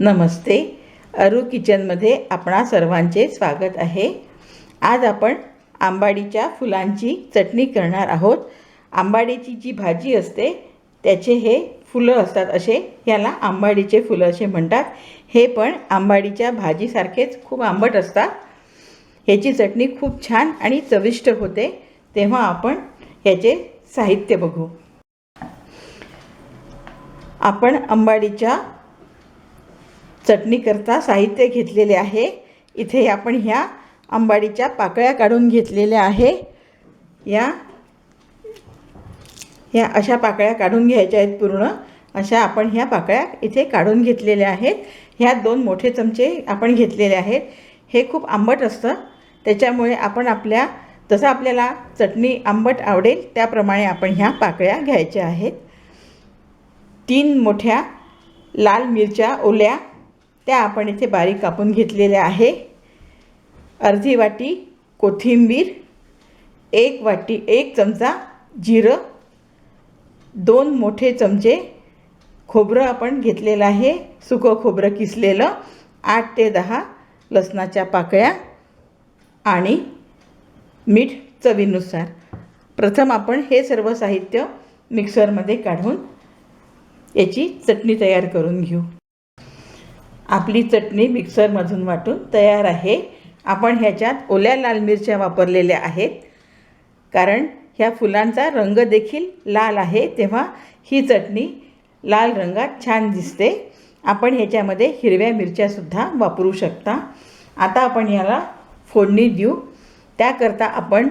नमस्ते. अरू किचनमध्ये आपणा सर्वांचे स्वागत आहे. आज आपण आंबाडीच्या फुलांची चटणी करणार आहोत. आंबाडीची जी भाजी असते त्याचे हे फुलं असतात असे याला आंबाडीचे फुलं असे म्हणतात. हे पण आंबाडीच्या भाजीसारखेच खूप आंबट असतात. ह्याची चटणी खूप छान आणि चविष्ट होते. तेव्हा आपण ह्याचे साहित्य बघू. आपण आंबाडीच्या चटणीकरता साहित्य घेतलेले आहे. इथे आपण ह्या आंबाडीच्या पाकळ्या काढून घेतलेल्या आहे. या या अशा पाकळ्या काढून घ्यायच्या आहेत पूर्ण. अशा आपण ह्या पाकळ्या इथे काढून घेतलेल्या आहेत. ह्या दोन मोठे चमचे आपण घेतलेले आहेत. हे खूप आंबट असतं. त्याच्यामुळे आपण आपल्या जसं आपल्याला चटणी आंबट आवडेल त्याप्रमाणे आपण ह्या पाकळ्या घ्यायच्या आहेत. तीन मोठ्या लाल मिरच्या ओल्या त्या आपण इथे बारीक कापून घेतलेल्या आहे. अर्धी वाटी कोथिंबीर एक वाटी एक चमचा जिरं दोन मोठे चमचे खोबरं आपण घेतलेलं आहे. सुकं खोबरं किसलेलं आठ ते दहा लसणाच्या पाकळ्या आणि मीठ चवीनुसार. प्रथम आपण हे सर्व साहित्य मिक्सरमध्ये काढून याची चटणी तयार करून घेऊ. आपली चटणी मिक्सरमधून वाटून तयार आहे. आपण ह्याच्यात ओल्या लाल मिरच्या वापरलेल्या आहेत. कारण ह्या फुलांचा रंग देखील लाल आहे तेव्हा ही चटणी लाल रंगात छान दिसते. आपण ह्याच्यामध्ये हिरव्या मिरच्यासुद्धा वापरू शकता. आता आपण याला फोडणी देऊ. त्याकरता आपण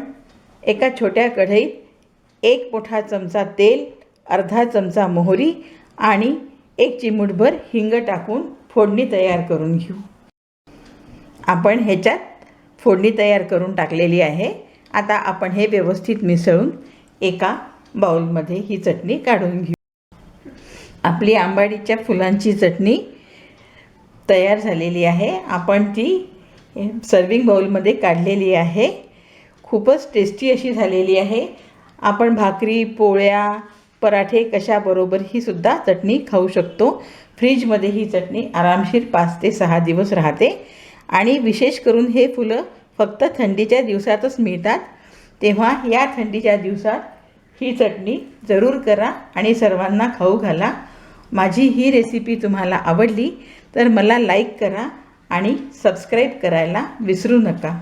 एका छोट्या कढईत एक मोठा चमचा तेल अर्धा चमचा मोहरी आणि एक चिमूटभर हिंग टाकून फोडणी तयार करून घेऊ. आपण ह्याच्यात फोडणी तयार करून टाकलेली आहे. आता आपण हे व्यवस्थित मिसळून एका बाउलमध्ये ही चटणी काढून घेऊ. आपली आंबाडीच्या फुलांची चटणी तयार झालेली आहे. आपण ती सर्विंग बाउलमध्ये काढलेली आहे. खूपच टेस्टी अशी झालेली आहे. आपण भाकरी पोळ्या पराठे कशाबरोबर ही सुद्धा चटणी खाऊ शकतो. फ्रीजमध्ये ही चटणी आरामशीर पाच ते सहा दिवस राहते. आणि विशेष करून हे फुलं फक्त थंडीच्या दिवसातच मिळतात. तेव्हा या थंडीच्या दिवसात ही चटणी जरूर करा आणि सर्वांना खाऊ घाला. माझी ही रेसिपी तुम्हाला आवडली तर मला लाईक करा आणि सबस्क्राईब करायला विसरू नका.